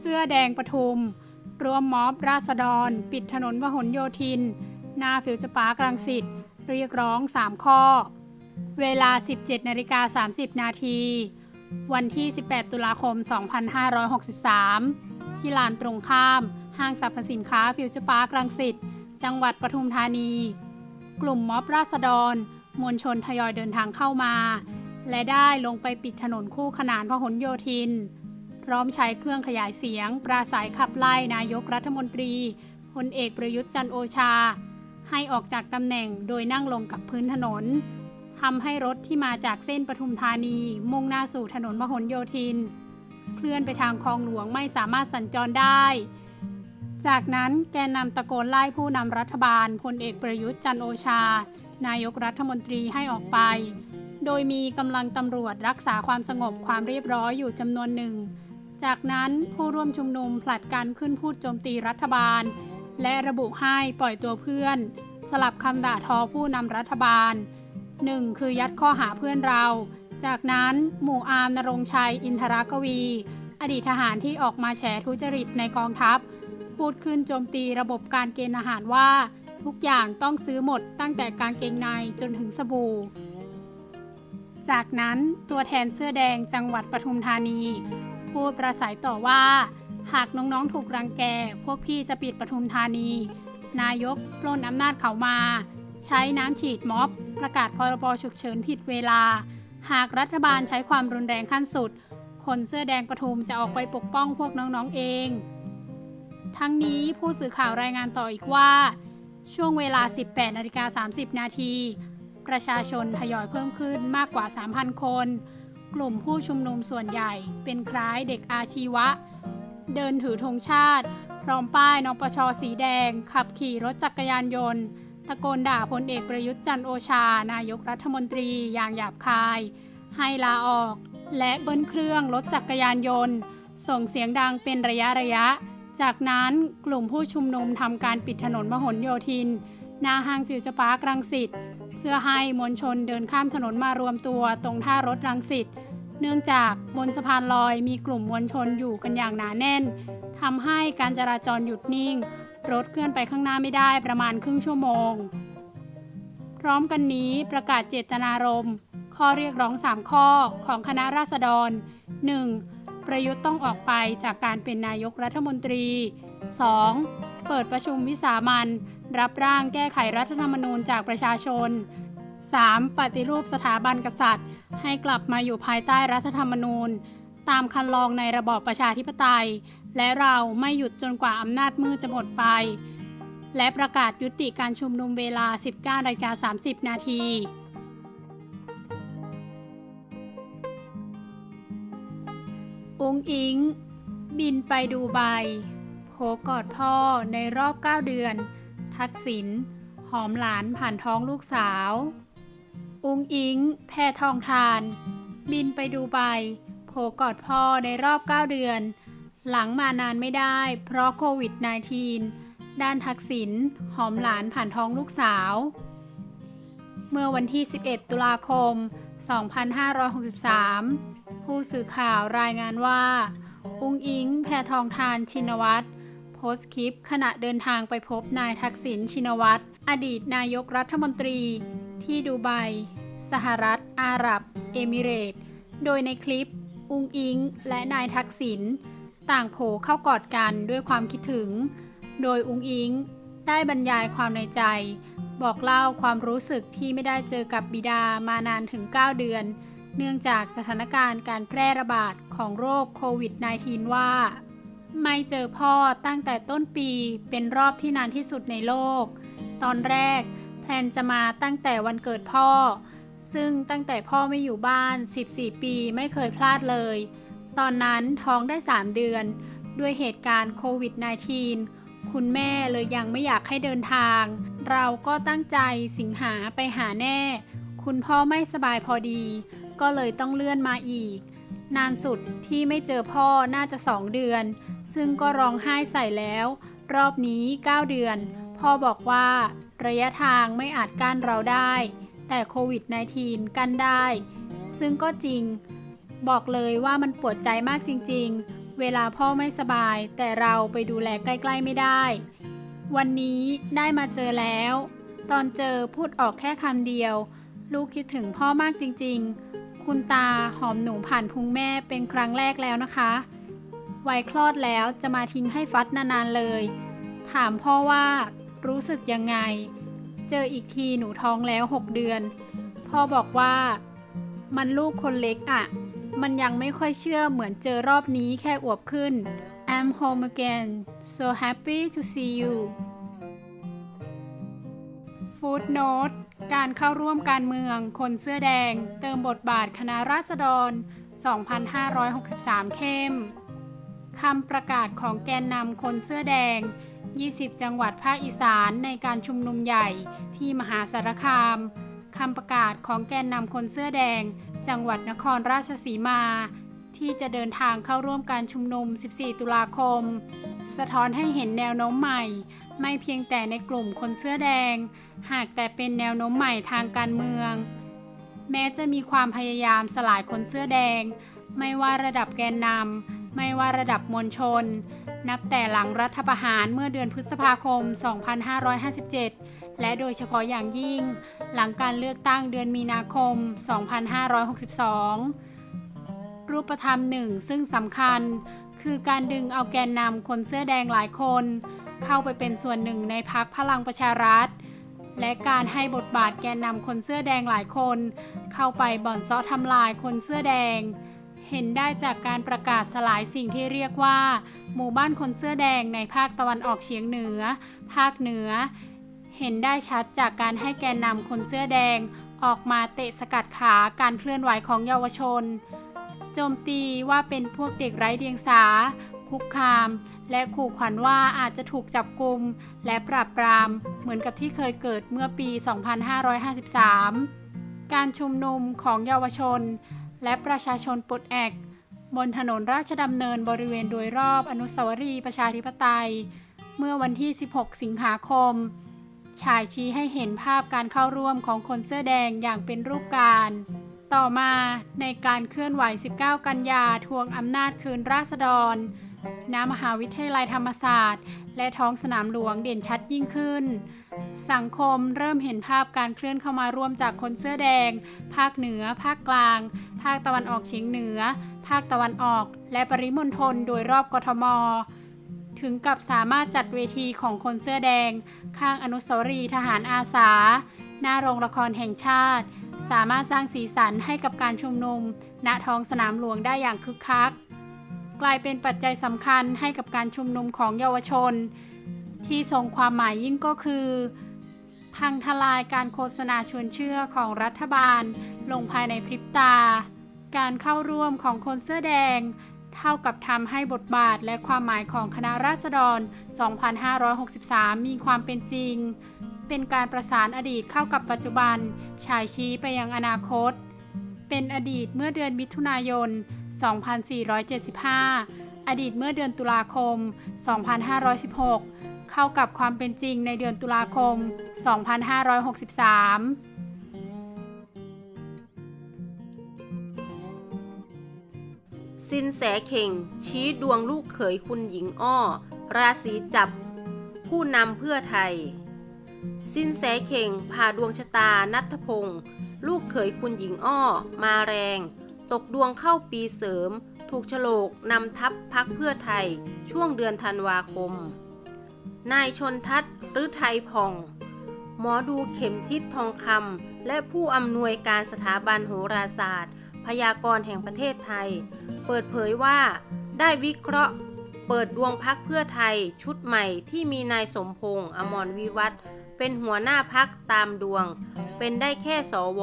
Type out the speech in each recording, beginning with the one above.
เสื้อแดงปทุม รวมม็อบราษฎร ปิดถนนพหลโยธิน หน้าฟิวเจอร์ปาร์ครังสิตเรียกร้อง 3 ข้อ เวลา 17นาฬิกา30 นาที วันที่ 18 ตุลาคม 2563 ที่ลานตรงข้าม ห้างสรรพสินค้าฟิวเจอร์ปาร์ครังสิต จังหวัดปทุมธานี กลุ่มม็อบราษฎร มวลชนทยอยเดินทางเข้ามา และได้ลงไปปิดถนนคู่ขนานพหลโยธิน พร้อมใช้เครื่องขยายเสียง ปราศัยขับไล่นายกรัฐมนตรีพลเอกประยุทธ์จันโอชา ให้ออกจากตำแหน่งโดยนั่งลงกับพื้นถนนทำให้รถที่มาจากเส้นปทุมธานี มุ่งหน้าสู่ถนนพหลโยธิน เคลื่อนไปทางคลองหลวงไม่สามารถสัญจรได้ จากนั้นแกนนำตะโกนไล่ผู้นำรัฐบาลพลเอกประยุทธ์จันโอชา นายกรัฐมนตรีให้ออกไป โดยมีกำลังตำรวจรักษาความสงบความเรียบร้อยอยู่จำนวนหนึ่ง จากนั้นผู้ร่วมชุมนุมผลัดกันขึ้นพูดโจมตีรัฐบาล และระบุให้ปล่อยตัวเพื่อน สลับคำด่าทอผู้นำรัฐบาล 1. คือยัดข้อหาเพื่อนเรา จากนั้นหมู่อาร์มนรงชัยอินทรกวี อดีตทหารที่ออกมาแฉทุจริตในกองทัพ พูดขึ้นโจมตีระบบการเกณฑ์อาหารว่า ทุกอย่างต้องซื้อหมดตั้งแต่การเกงในจนถึงสบู่จากนั้นตัวแทนเสื้อแดงจังหวัดปทุมธานี พูดประสัยต่อว่า หากน้องๆถูกรังแก พวกพี่จะปิดปทุมธานี นายกปล้นอำนาจเขามา ใช้น้ำฉีดม็อบ ประกาศพรบฉุกเฉินผิดเวลา หากรัฐบาลใช้ความรุนแรงขั้นสุด คนเสื้อแดงปทุมจะออกไปปกป้องพวกน้องๆเอง ทั้งนี้ผู้สื่อข่าวรายงานต่ออีกว่า ช่วงเวลา 18นาฬิกา30 นาทีประชาชนทยอยเพิ่มขึ้นมากกว่า 3,000 คน กลุ่มผู้ชุมนุมส่วนใหญ่ เป็นคล้ายเด็กอาชีวะ เดินถือธงชาติ พร้อมป้ายนปชสีแดง ขับขี่รถจักรยานยนต์ ตะโกนด่าพลเอกประยุทธ์จันโอชา นายกรัฐมนตรีอย่างหยาบคาย ให้ลาออก และเบิ้ลเครื่องรถจักรยานยนต์ ส่งเสียงดังเป็นระยะระยะ จากนั้นกลุ่มผู้ชุมนุมทำการปิดถนนมหลโยธินหน้าห้างฟิวเจอร์พาร์ครังสิตเพื่อให้มวลชนเดินข้ามถนนมารวมตัวตรงท่ารถรังสิต เนื่องจากบนสะพานลอยมีกลุ่มมวลชนอยู่กันอย่างหนาแน่นทำให้การจราจรหยุดนิ่ง รถเคลื่อนไปข้างหน้าไม่ได้ประมาณครึ่งชั่วโมง พร้อมกันนี้ประกาศเจตนารมณ์ข้อเรียกร้อง 3 ข้อของคณะราษฎร 1. ประยุทธ์ต้องออกไปจากการเป็นนายกรัฐมนตรี 2. เปิดประชุมวิสามันรับร่างแก้ไขรัฐธรรมนูญจากประชาชน 3. ปฏิรูปสถาบันกษัตริย์ ให้กลับมาอยู่ภายใต้รัฐธรรมนูญ ตามคันลองในระบอบประชาธิปไตย และเราไม่หยุดจนกว่าอำนาจมืดจะหมดไป และประกาศยุติการชุมนุมเวลา 19นาฬิกา30 นาทีองอิง บินไปดูใบโผกอดพ่อในรอบ 9 เดือน ทักษิณหอมหลานผ่านท้องลูกสาว อุงอิง แพทองทาน บินไปดูใบโผกอดพ่อในรอบ 9 เดือน หลังมานานไม่ได้ เพราะโควิด -19 ด้านทักษิณหอมหลานผ่านท้องลูกสาว เมื่อวันที่ 11 ตุลาคม 2563 ผู้สื่อข่าวรายงานว่า อุงอิง แพทองทานชินวัตรโพสต์คลิปขณะเดินทางไปพบนายทักษิณชินวัตรอดีตนายกรัฐมนตรี ที่ดูไบ สหรัฐ อาหรับ เอมิเรต โดยในคลิป อุงอิง และนายทักษิณต่างโผเข้ากอดกันด้วยความคิดถึง โดยอุงอิงได้บรรยายความในใจ บอกเล่าความรู้สึกที่ไม่ได้เจอกับบิดามานานถึง 9 เดือน เนื่องจากสถานการณ์การแพร่ระบาดของโรคโควิด -19 ว่า ไม่เจอพ่อตั้งแต่ต้นปีเป็นรอบที่นานที่สุดในโลก ตอนแรก ลนจะมาตั้งแต่วันเกิดพ่อ ซึ่งตั้งแต่พ่อไม่อยู่บ้าน 14 ปีไม่เคยพลาดเลย ตอนนั้นท้องได้ 3 เดือน ด้วยเหตุการณ์โควิด -19 คุณแม่เลยยังไม่อยากให้เดินทาง เราก็ตั้งใจสิงหาไปหาแน่ คุณพ่อไม่สบายพอดี ก็เลยต้องเลื่อนมาอีก นานสุดที่ไม่เจอพ่อน่าจะ2เดือน ซึ่งก็ร้องไห้ใส่แล้ว รอบนี้ 9 เดือน พ่อบอกว่า ระยะทางไม่อาจกั้นเราได้ แต่โควิด -19 กั้นได้ ซึ่งก็จริง บอกเลยว่ามันปวดใจมากจริง ๆ เวลาพ่อไม่สบาย แต่เราไปดูแลใกล้ ๆ ไม่ได้ วันนี้ได้มาเจอแล้ว ตอนเจอพูดออกแค่คำเดียว ลูกคิดถึงพ่อมากจริง ๆ คุณตาหอมหนูผ่านพุงแม่เป็นครั้งแรกแล้วนะคะวัยคลอดแล้วจะมาทิ้งให้ฟัดนานๆเลย ถามพ่อว่า รู้สึกยังไง เจออีกทีหนูท้องแล้ว6เดือน พ่อบอกว่ามันลูกคนเล็กอะ่ะมันยังไม่ค่อยเชื่อเหมือนเจอรอบนี้แค่อวบขึ้น I'm home again so happy to see you Footnote การเข้าร่วมการเมือง คนเสื้อแดง เติมบทบาทคณะราษฎร 2563 เข้มคำประกาศของแกนนำคนเสื้อแดง 20 จังหวัดภาคอีสานในการชุมนุมใหญ่ที่มหาสารคามคำประกาศของแกนนำคนเสื้อแดง จังหวัดนครราชสีมา ที่จะเดินทางเข้าร่วมการชุมนุม 14 ตุลาคม สะท้อนให้เห็นแนวโน้มใหม่ ไม่เพียงแต่ในกลุ่มคนเสื้อแดง หากแต่เป็นแนวโน้มใหม่ทางการเมือง แม้จะมีความพยายามสลายคนเสื้อแดง ไม่ว่าระดับแกนนำ ไม่ว่าระดับมวลชน นับแต่หลังรัฐประหารเมื่อเดือนพฤษภาคม 2557 และโดยเฉพาะอย่างยิ่ง หลังการเลือกตั้งเดือนมีนาคม 2562 รูปธรรมหนึ่งซึ่งสำคัญคือการดึงเอาแกนนำคนเสื้อแดงหลายคน เข้าไปเป็นส่วนหนึ่งในพักพลังประชารัฐ และการให้บทบาทแกนนำคนเสื้อแดงหลายคน เข้าไปบ่อนซ้อทำลายคนเสื้อแดง เห็นได้จากการประกาศสลายสิ่งที่เรียกว่า หมู่บ้านคนเสื้อแดงในภาคตะวันออกเฉียงเหนือ ภาคเหนือ เห็นได้ชัดจากการให้แกนนำคนเสื้อแดง ออกมาเตะสกัดขาการเคลื่อนไหวของเยาวชน โจมตีว่าเป็นพวกเด็กไร้เดียงสา คุกคาม และขู่ขวัญว่าอาจจะถูกจับกลุม และปราบปราม เหมือนกับที่เคยเกิดเมื่อปี 2553 การชุมนุมของเยาวชน และประชาชนปลดแอกบนถนนราชดำเนินบริเวณโดยรอบอนุสาวรีย์ประชาธิปไตย เมื่อวันที่ 16 สิงหาคมฉายชี้ให้เห็นภาพการเข้าร่วมของคนเสื้อแดงอย่างเป็นรูปการ ต่อมาในการเคลื่อนไหว 19 กันยาทวงอำนาจคืนราษฎรณมหาวิทยาลัยธรรมศาสตร์ และท้องสนามหลวงเด่นชัดยิ่งขึ้น สังคมเริ่มเห็นภาพการเคลื่อนเข้ามาร่วมจากคนเสื้อแดง ภาคเหนือ ภาคกลาง ภาคตะวันออกเฉียงเหนือ ภาคตะวันออก และปริมณฑลโดยรอบกทม ถึงกับสามารถจัดเวทีของคนเสื้อแดง ข้างอนุสาวรีย์ทหารอาสา หน้าโรงละครแห่งชาติ สามารถสร้างสีสันให้กับการชุมนุม ณท้องสนามหลวงได้อย่างคึกคัก กลายเป็นปัจจัยสำคัญให้กับการชุมนุมของเยาวชน ที่ทรงความหมายยิ่งก็คือ พังทลายการโฆษณาชวนเชื่อของรัฐบาล ลงภายในพริบตา การเข้าร่วมของคนเสื้อแดง เท่ากับทำให้บทบาทและความหมายของคณะราษฎร 2563 มีความเป็นจริง เป็นการประสานอดีตเข้ากับปัจจุบัน ฉายชี้ไปยังอนาคต เป็นอดีตเมื่อเดือนมิถุนายน 2475 อดีตเมื่อเดือนตุลาคม 2516 เข้ากับความเป็นจริงในเดือนตุลาคม 2563สินแสเข่ง ชี้ดวงลูกเขยคุณหญิงอ้อ ราศีจับ ผู้นำเพื่อไทย สินแสเข่งพาดวงชะตานัทพงศ์ลูกเขยคุณหญิงอ้อ มาแรง ตกดวงเข้าปีเสริม ถูกฉลกนำทัพพักเพื่อไทยช่วงเดือนธันวาคม นายชนทัศน์หรือไทยผ่อง หมอดูเข็มทิศทองคำและผู้อำนวยการสถาบันโหราศาสตร์ พยากรณ์แห่งประเทศไทย เปิดเผยว่าได้วิเคราะห์ เปิดดวงพักเพื่อไทยชุดใหม่ที่มีนายสมพงษ์อมรวิวัฒน์เป็นหัวหน้าพักตามดวง เป็นได้แค่สว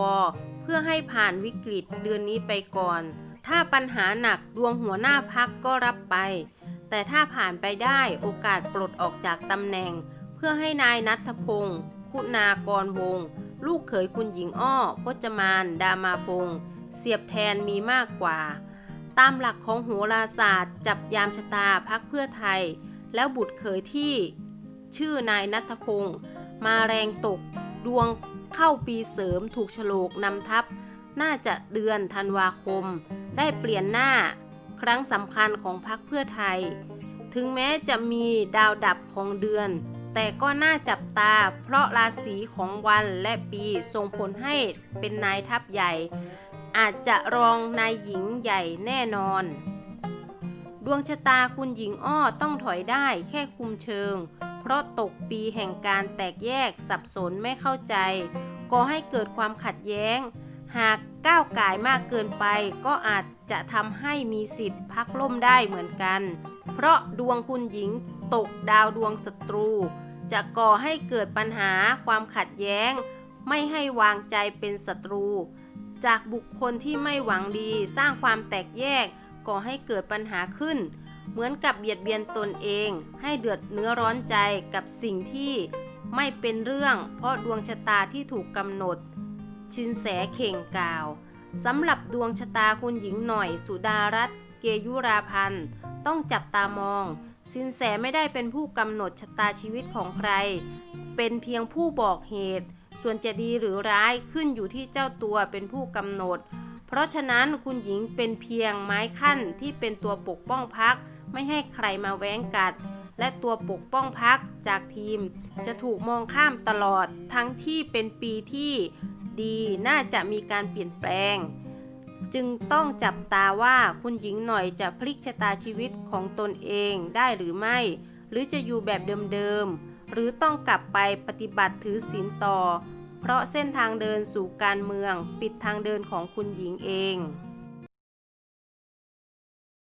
เพื่อให้ผ่านวิกฤตเดือนนี้ไปก่อน ถ้าปัญหาหนักดวงหัวหน้าพักก็รับไป แต่ถ้าผ่านไปได้โอกาสปลดออกจากตำแหน่ง เพื่อให้นายนัทพงศ์คุณากรวงศ์ลูกเขยคุณหญิงอ้อพจมาน ดามาพงศ์เสียบแทนมีมากกว่า ตามหลักของโหราศาสตร์ จับยามชะตาพักเพื่อไทย แล้วบุตรเขยที่ ชื่อนายนัทพงศ์มาแรงตกดวงเข้าปีเสริมถูกฉลกนำทับน่าจะเดือนธันวาคม ได้เปลี่ยนหน้า ครั้งสำคัญของพรรคเพื่อไทย ถึงแม้จะมีดาวดับของเดือน แต่ก็น่าจับตา เพราะราศีของวันและปีส่งผลให้เป็นนายทัพใหญ่ อาจจะรองนายหญิงใหญ่แน่นอน ดวงชะตาคุณหญิงอ้อต้องถอยได้แค่คุมเชิง เพราะตกปีแห่งการแตกแยกสับสนไม่เข้าใจก่อให้เกิดความขัดแย้ง หากก้าวก่ายมากเกินไป ก็อาจจะทำให้มีสิทธิ์พักล่มได้เหมือนกัน เพราะดวงคุณหญิงตกดาวดวงศัตรู จะก่อให้เกิดปัญหาความขัดแย้ง ไม่ให้วางใจเป็นศัตรู จากบุคคลที่ไม่หวังดีสร้างความแตกแยก ก่อให้เกิดปัญหาขึ้น เหมือนกับเบียดเบียนตนเอง ให้เดือดเนื้อร้อนใจกับสิ่งที่ไม่เป็นเรื่อง เพราะดวงชะตาที่ถูกกำหนด ชินแสเข่งกล่าวสำหรับดวงชะตาคุณหญิงหน่อย สุดารัตน์เกยุราพันธ์ต้องจับตามอง สินแสไม่ได้เป็นผู้กำหนดชะตาชีวิตของใคร เป็นเพียงผู้บอกเหตุ ส่วนจะดีหรือร้ายขึ้นอยู่ที่เจ้าตัวเป็นผู้กำหนด เพราะฉะนั้นคุณหญิงเป็นเพียงไม้ขั้นที่เป็นตัวปกป้องพัก ไม่ให้ใครมาแว้งกัด และตัวปกป้องพักจากทีม จะถูกมองข้ามตลอดทั้งที่เป็นปีที่ ดี น่าจะมีการเปลี่ยนแปลง จึงต้องจับตาว่าคุณหญิงหน่อยจะพลิกชะตาชีวิตของตนเองได้หรือไม่ หรือจะอยู่แบบเดิมๆ หรือต้องกลับไปปฏิบัติถือศีลต่อ เพราะเส้นทางเดินสู่การเมืองปิดทางเดินของคุณหญิงเอง